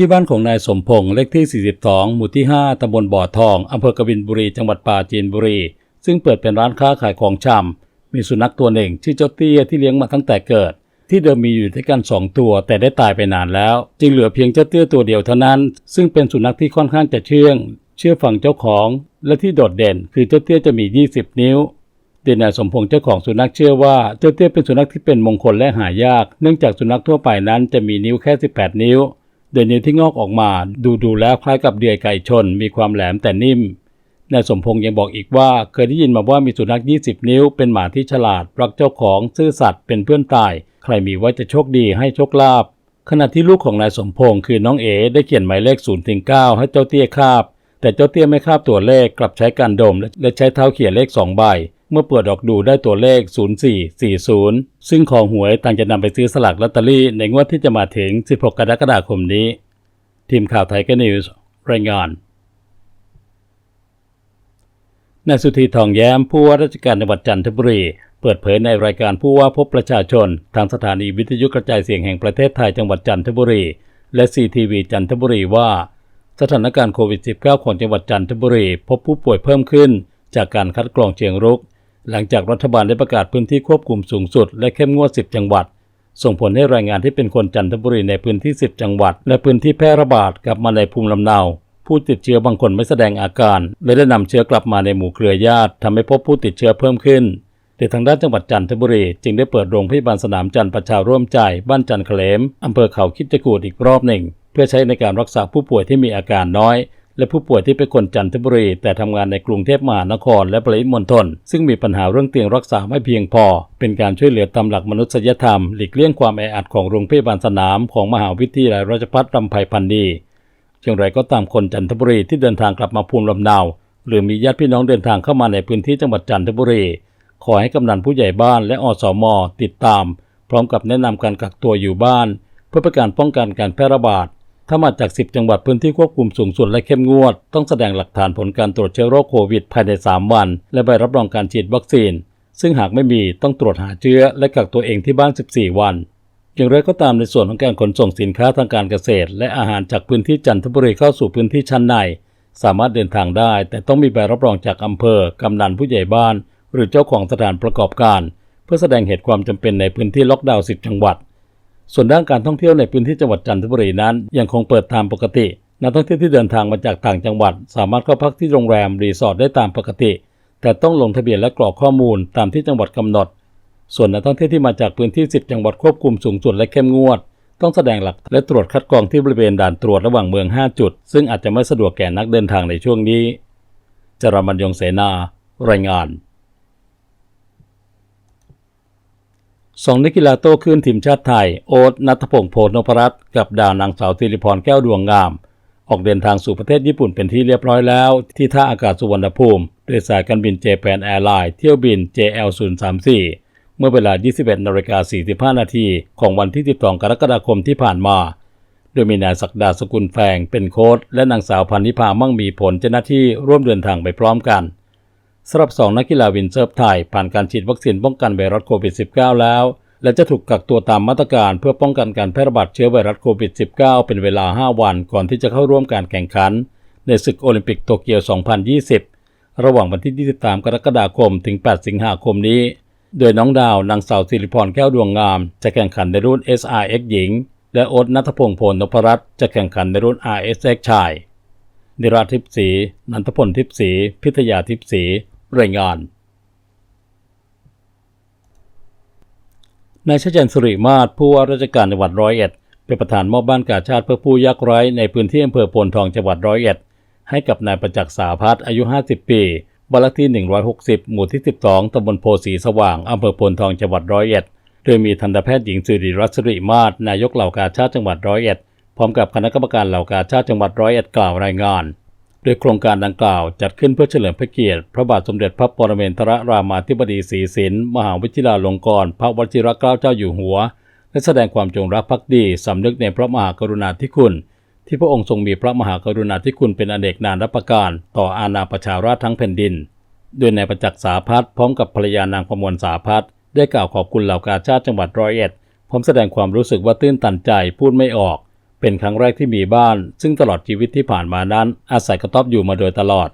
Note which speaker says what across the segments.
Speaker 1: ที่บ้านของนายสมพงษ์เลขที่ 42 หมู่ที่ 5 ตำบลบ่อทอง อำเภอกบินบุรี จังหวัดปราจีนบุรี ซึ่งเปิดเป็นร้านค้าขายของชำ มีสุนัขตัวหนึ่งชื่อเจ้าเตี้ยที่เลี้ยงมาตั้งแต่เกิด ที่เดิมมีอยู่ด้วยกันสองตัว แต่ได้ตายไปนานแล้ว จึงเหลือเพียงเจ้าเตี้ยตัวเดียวเท่านั้น ซึ่งเป็นสุนัขที่ค่อนข้างจะเชื่อง เชื่อฟังเจ้าของ และที่โดดเด่น คือเจ้าเตี้ยจะมี 20 นิ้วโดยนายสมพงษ์เจ้าของสุนัขเชื่อว่าเจ้าเตี้ยเป็นสุนัขที่เป็นมงคลและหายาก เนื่องจากสุนัขทั่วไปนั้นจะมีนิ้วแค่ 18 นิ้ว โดยนิ้วที่งอกออกมาดูดูแล้วคล้ายกับเดือยไก่ชน มีความแหลมแต่นิ่มนายสมพงษ์ยังบอกอีกว่าเคยได้ยินมาว่ามีสุนัข 20 นิ้ว เป็นหมาที่ฉลาด รักเจ้าของซื่อสัตย์เป็นเพื่อนตาย ใครมีไว้จะโชคดีให้โชคลาภขณะที่ลูกของนายสมพงษ์คือน้องเอ๋ได้เขียนหมายเลข0ถึง9ให้เจ้าเตี้ยคาบ แต่เจ้าเตี้ยไม่คาบตัวเลขกลับใช้การดมและใช้เท้าเขี่ยเลข2ใบ เมื่อเปิดออกดูได้ตัวเลข 0440 ซึ่งของหวยต่างจะนำไปซื้อสลากลอตเตอรี่ในงวดที่จะมาถึง 16 กรกฎาคมนี้ ทีมข่าวไทยก็นิวส์รายงานนายสุธีทองแย้มผู้ว่าราชการจังหวัดจันทบุรี เปิดเผยในรายการผู้ว่าพบประชาชน ทางสถานีวิทยุกระจายเสียงแห่งประเทศไทยจังหวัดจันทบุรี และซีทีวีจันทบุรีว่า สถานการณ์โควิด -19 ของจังหวัดจันทบุรี พบผู้ป่วยเพิ่มขึ้น จากการคัดกรองเชิงรุก หลังจากรัฐบาลได้ประกาศพื้นที่ควบคุมสูงสุด และเข้มงวด 10 จังหวัด ส่งผลให้แรายงานที่เป็นคนจันทบุรีในพื้นที่ 10 จังหวัด และพื้นที่แพร่ระบาดกลับมาในภูมิลำเนา ผู้ติดเชื้อบางคนไม่แสดงอาการและได้นำเชื้อกลับมาในหมู่เครือญาติทำให้พบผู้ติดเชื้อเพิ่มขึ้นแต่ทางด้านจังหวัดจันทบุรีจึงได้เปิดโรงพยาบาลสนามจันทร์ประชาร่วมใจบ้านจันทร์เขลมอำเภอเขาคิดจกูดอีกรอบหนึ่ง เพื่อใช้ในการรักษาผู้ป่วยที่มีอาการน้อย และผู้ป่วยที่เป็นคนจันทบุรี แต่ทำงานในกรุงเทพมหานคร และปริมณฑลซึ่งมีปัญหาเรื่องเตียงรักษาไม่เพียงพอ เป็นการช่วยเหลือตามหลักมนุษยธรรม หลีกเลี่ยงความแออัดของโรงพยาบาลสนามของมหาวิทยาลัยราชภัฏลำไพพันดีอย่างไรก็ตามคนจันทบุรีที่เดินทางกลับมาภูมิลำเนาหรือมีญาติพี่น้องเดินทางเข้ามาในพื้นที่จังหวัดจันทบุรี ขอให้กำนันผู้ใหญ่บ้านและอสมติดตาม พร้อมกับแนะนำการกักตัวอยู่บ้าน เพื่อเป็นการป้องกันการแพร่ระบาด ถ้ามาจาก 10 จังหวัดพื้นที่ควบคุมสูงสุดและเข้มงวด ต้องแสดงหลักฐานผลการตรวจเชื้อโรคโควิดภายใน 3 วัน และใบรับรองการฉีดวัคซีน ซึ่งหากไม่มีต้องตรวจหาเชื้อและกักตัวเองที่บ้าน 14 วัน อย่างไรก็ตามในส่วนของการขนส่งสินค้าทางการเกษตร และอาหารจากพื้นที่จันทบุรีเข้าสู่พื้นที่ชั้นใน สามารถเดินทางได้ แต่ต้องมีใบรับรองจากอำเภอกำนันผู้ใหญ่บ้าน หรือเจ้าของสถานประกอบการ เพื่อแสดงเหตุความจำเป็นในพื้นที่ล็อกดาวน์ 10 จังหวัด ส่วนด้านการท่องเที่ยวในพื้นที่จังหวัดจันทบุรีนั้น ยังคงเปิดตามปกติ นักท่องเที่ยวที่เดินทางมาจากต่างจังหวัด สามารถเข้าพักที่โรงแรมรีสอร์ทได้ตามปกติ แต่ต้องลงทะเบียนและกรอกข้อมูลตามที่จังหวัดกำหนด ส่วนนักท่องเที่ยวที่มาจากพื้นที่ 10 จังหวัดควบคุมสูงสุดและเข้มงวด ต้องแสดงหลักและตรวจคัดกรองที่บริเวณด่านตรวจระหว่างเมือง 5 จุด ซึ่งอาจจะไม่สะดวกแก่นักเดินทางในช่วงนี้จรมันยงเสนารายงาน สองนักกีฬาโต้คลื่นทีมชาติไทย โอ๊ตนัทพงศ์โพนพรัตน์กับดาวนางสาวสิริพรแก้วดวงงาม ออกเดินทางสู่ประเทศญี่ปุ่นเป็นที่เรียบร้อยแล้ว ที่ท่าอากาศสุวรรณภูมิโดยสายการบินเจแปนแอร์ไลน์เที่ยวบิน JL034 เมื่อเวลา 21นาฬิกา45 นาทีของวันที่ 12 กรกฎาคมที่ผ่านมา โดยมีนายศักดาสกุลแฟงเป็นโค้ชและนางสาวพันธิพามั่งมีผลเจ้าหน้าที่ร่วมเดินทางไปพร้อมกัน สำหรับสองนักกีฬาวินเซิร์ฟไทย ผ่านการฉีดวัคซีนป้องกันไวรัสโควิด -19 แล้ว และจะถูกกักตัวตามมาตรการเพื่อป้องกันการแพร่ระบาดเชื้อไวรัสโควิด -19 เป็นเวลา 5 วันก่อนที่จะเข้าร่วมการแข่งขัน ในศึกโอลิมปิกโตเกียว 2020 ระหว่างวันที่ 23 กรกฎาคมถึง 8 สิงหาคมนี้ โดยน้องดาวนางสาวสิริพรแก้วดวงงาม จะแข่งขันในรุ่น SRX หญิง และโอ๊ตนัทพงศ์พลนพรัตน์จะแข่งขันในรุ่น RSX ชายนิราทิพย์ศรีนันทพลทิพย์ศรีพิทยาทิพย์ศ รายงานนายชัยจันทร์สุริมาศผู้ว่าราชการจังหวัดร้อยเอ็ดเป็นประธานมอบบ้านกาชาติเพื่อผู้ยากไร้ในพื้นที่อำเภอโพนทองจังหวัดร้อยเอ็ดให้กับนายประจักษ์สาพัฒน์อายุ 50 ปีบ้านเลขที่ 160 หมู่ที่ 12ตำบลโพสีสว่างอำเภอโพนทองจังหวัดร้อยเอ็ดโดยมีทันตแพทย์หญิงสิริรัตน์สุริมาศนายกเหล่ากาชาติจังหวัดร้อยเอ็ดพร้อมกับคณะกรรมการเหล่ากาชาติจังหวัดร้อยเอ็ดกล่าวรายงาน ดยโครงการดังกล่าวจัดขึ้นเพื่อเฉลิมพระเกียรติ พระบาทสมเด็จพระปรเมนทรรามาธิบดีศรีสินมหาวิทยาลงกรณ์พระวชิรเกล้าเจ้าอยู่หัว และแสดงความจงรักภักดีสำนึกในพระมหากรุณาธิคุณ ที่พระองค์ทรงมีพระมหากรุณาธิคุณเป็นอเนกนานรับประการ ต่ออาณาประชาราชทั้งแผ่นดิน โดยนายประจักษ์สาพัฒพร้อมกับภรรยานางประมวลสาพัฒได้กล่าวขอบคุณเหล่ากาชาติจังหวัดร้อยเอ็ดพร้อมแสดงความรู้สึกว่าตื้นตันใจพูดไม่ออก เป็นครั้งแรกที่มีบ้าน ซึ่งตลอดชีวิตที่ผ่านมานั้น อาศัยกระต๊อบอยู่มาโดยตลอด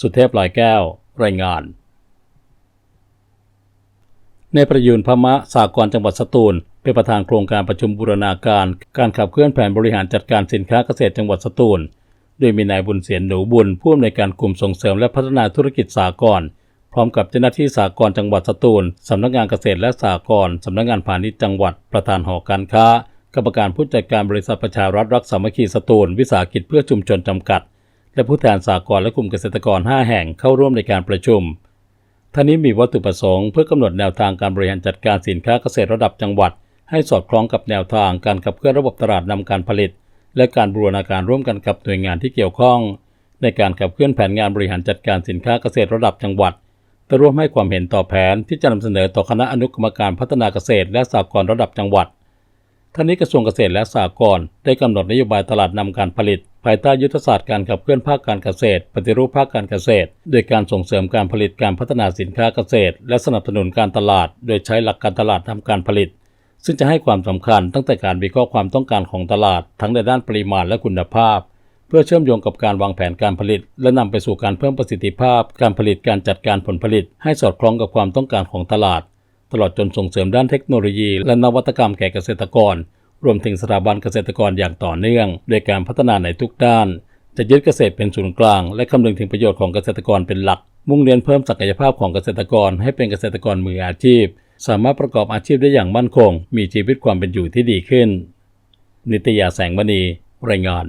Speaker 1: สุเทพลอยแก้ว รายงาน ในประยูนพมะสากรจังหวัดสตูล เป็นประธานโครงการประชุมบูรณาการ การขับเคลื่อนแผนบริหารจัดการสินค้าเกษตรจังหวัดสตูล โดยมีนายบุญเสียนหนูบุญผู้อำนวยการกลุ่มส่งเสริมและพัฒนาธุรกิจสากรพร้อมกับเจ้าหน้าที่สากรจังหวัดสตูล สำนักงานเกษตรและสากรสำนักงานพาณิชย์จังหวัด ประธานหอการค้า รรมการผู้จัดการบริษัทประชารัฐรักสามัคคีสตูล วิสาหกิจเพื่อชุมชนจำกัด และผู้แทนสากรณ์และกลุ่มเกษตรกร 5 แห่งเข้าร่วมในการประชุมท่านี้มีวัตถุประสงค์เพื่อกำหนดแนวทางการบริหารจัดการสินค้าเกษตรระดับจังหวัด ให้สอดคล้องกับแนวทางการขับเคลื่อนระบบตลาดนำการผลิต และการบูรณาการร่วมกันกับหน่วยงานที่เกี่ยวข้อง ในการขับเคลื่อนแผนงานบริหารจัดการสินค้าเกษตรระดับจังหวัดเพื่ร่วมให้ความเห็นต่อแผนที่จะนำเสนอต่อคณะอนุกรรมการพัฒนาเกษตร และสหกรณ์ระดับจังหวัด ท่านี้กระทรวงเกษตรและสหกรณ์ได้กำหนดนโยบายตลาดนำการผลิต ภายใต้ยุทธศาสตร์การขับเคลื่อนภาคการเกษตร ปฏิรูปภาคการเกษตร โดยการส่งเสริมการผลิตการพัฒนาสินค้าเกษตร และสนับสนุนการตลาด โดยใช้หลักการตลาดทำการผลิต ซึ่งจะให้ความสำคัญตั้งแต่การวิเคราะห์ความต้องการของตลาด ทั้งในด้านปริมาณและคุณภาพ เพื่อเชื่อมโยงกับการวางแผนการผลิต และนำไปสู่การเพิ่มประสิทธิภาพ การผลิตการจัดการผลผลิต ให้สอดคล้องกับความต้องการของตลาด ตลอดจนส่งเสริมด้านเทคโนโลยี และนวัตกรรมแก่เกษตรกร รวมถึงสถาบันเกษตรกรอย่างต่อเนื่อง โดยการพัฒนาในทุกด้าน จะยึดเกษตรเป็นศูนย์กลาง และคำนึงถึงประโยชน์ของเกษตรกรเป็นหลัก มุ่งเน้นเพิ่มศักยภาพของเกษตรกรให้เป็นเกษตรกรมืออาชีพ สามารถประกอบอาชีพได้อย่างมั่นคง มีชีวิตความเป็นอยู่ที่ดีขึ้น นิตยาแสงมณีรายงาน